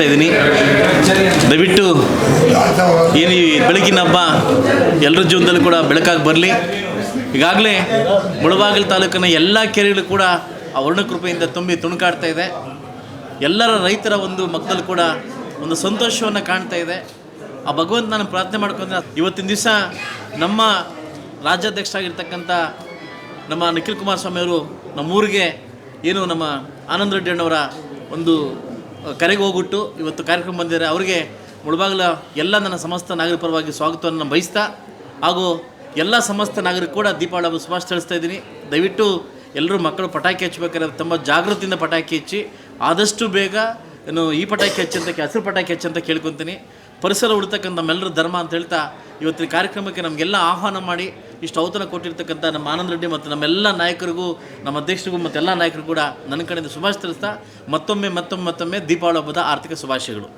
ತಿಳಿಸ್ತಾ ಇದ್ದೀನಿ. ದಯವಿಟ್ಟು ಏನು ಈ ಬೆಳಕಿನ ಹಬ್ಬ ಎಲ್ಲರ ಜೀವನದಲ್ಲೂ ಕೂಡ ಬೆಳಕಾಗಿ ಬರಲಿ. ಈಗಾಗಲೇ ಮುಳಬಾಗಿಲು ತಾಲೂಕಿನ ಎಲ್ಲ ಕೆರೆಗಳು ಕೂಡ ಆ ವರ್ಣಕೃಪೆಯಿಂದ ತುಂಬಿ ತುಣುಕಾಡ್ತಾ ಇದೆ. ಎಲ್ಲರ ರೈತರ ಒಂದು ಮಕ್ಕಳು ಕೂಡ ಒಂದು ಸಂತೋಷವನ್ನು ಕಾಣ್ತಾ ಇದೆ. ಆ ಭಗವಂತ ನಾನು ಪ್ರಾರ್ಥನೆ ಮಾಡ್ಕೊಂಡ್ರೆ ಇವತ್ತಿನ ದಿವಸ ನಮ್ಮ ರಾಜ್ಯಾಧ್ಯಕ್ಷರಾಗಿರ್ತಕ್ಕಂಥ ನಮ್ಮ ನಿಖಿಲ್ ಕುಮಾರಸ್ವಾಮಿ ಅವರು ನಮ್ಮೂರಿಗೆ ಏನು ನಮ್ಮ ಆನಂದ ರೆಡ್ಡಿ ಅಣ್ಣವರ ಒಂದು ಕರೆಗೆ ಹೋಗ್ಬಿಟ್ಟು ಇವತ್ತು ಕಾರ್ಯಕ್ರಮ ಬಂದಿದ್ದಾರೆ. ಅವರಿಗೆ ಮುಳಬಾಗಿಲ ಎಲ್ಲ ನನ್ನ ಸಮಸ್ತ ನಾಗರಿಕ ಪರವಾಗಿ ಸ್ವಾಗತವನ್ನು ಬಯಸ್ತಾ ಹಾಗೂ ಎಲ್ಲ ಸಮಸ್ತ ನಾಗರಿಕ ಕೂಡ ದೀಪಾವಳಿ ಹಬ್ಬ ಶುಭಾಶಯ ತಿಳಿಸ್ತಾ ಇದ್ದೀನಿ. ದಯವಿಟ್ಟು ಎಲ್ಲರೂ ಮಕ್ಕಳು ಪಟಾಕಿ ಹಚ್ಚಬೇಕಾದ್ರೆ ತುಂಬ ಜಾಗೃತಿಯಿಂದ ಪಟಾಕಿ ಹಚ್ಚಿ ಆದಷ್ಟು ಬೇಗ ಏನು ಈ ಪಟಾಕಿ ಹಚ್ಚಂತ ಹಸಿರು ಪಟಾಕಿ ಹಚ್ಚಂತ ಕೇಳ್ಕೊತೀನಿ. ಪರಿಸರ ಉಳಿತಕ್ಕಂಥ ನಮ್ಮೆಲ್ಲರ ಧರ್ಮ ಅಂತ ಹೇಳ್ತಾ ಇವತ್ತಿನ ಕಾರ್ಯಕ್ರಮಕ್ಕೆ ನಮಗೆಲ್ಲ ಆಹ್ವಾನ ಮಾಡಿ ಇಷ್ಟು ಔತಣ ಕೊಟ್ಟಿರ್ತಕ್ಕಂಥ ನಮ್ಮ ಆನಂದ ರೆಡ್ಡಿ ಮತ್ತು ನಮ್ಮೆಲ್ಲ ನಾಯಕರಿಗೂ, ನಮ್ಮ ಅಧ್ಯಕ್ಷರಿಗೂ ಮತ್ತು ಎಲ್ಲ ನಾಯಕರಿಗೂ ಕೂಡ ನನ್ನ ಕಡೆಯಿಂದ ಶುಭಾಶಯ ತಿಳಿಸ್ತಾ ಮತ್ತೊಮ್ಮೆ ಮತ್ತೊಮ್ಮೆ ಮತ್ತೊಮ್ಮೆ ದೀಪಾವಳಿ ಹಬ್ಬದ ಆರ್ಥಿಕ ಶುಭಾಶಯಗಳು.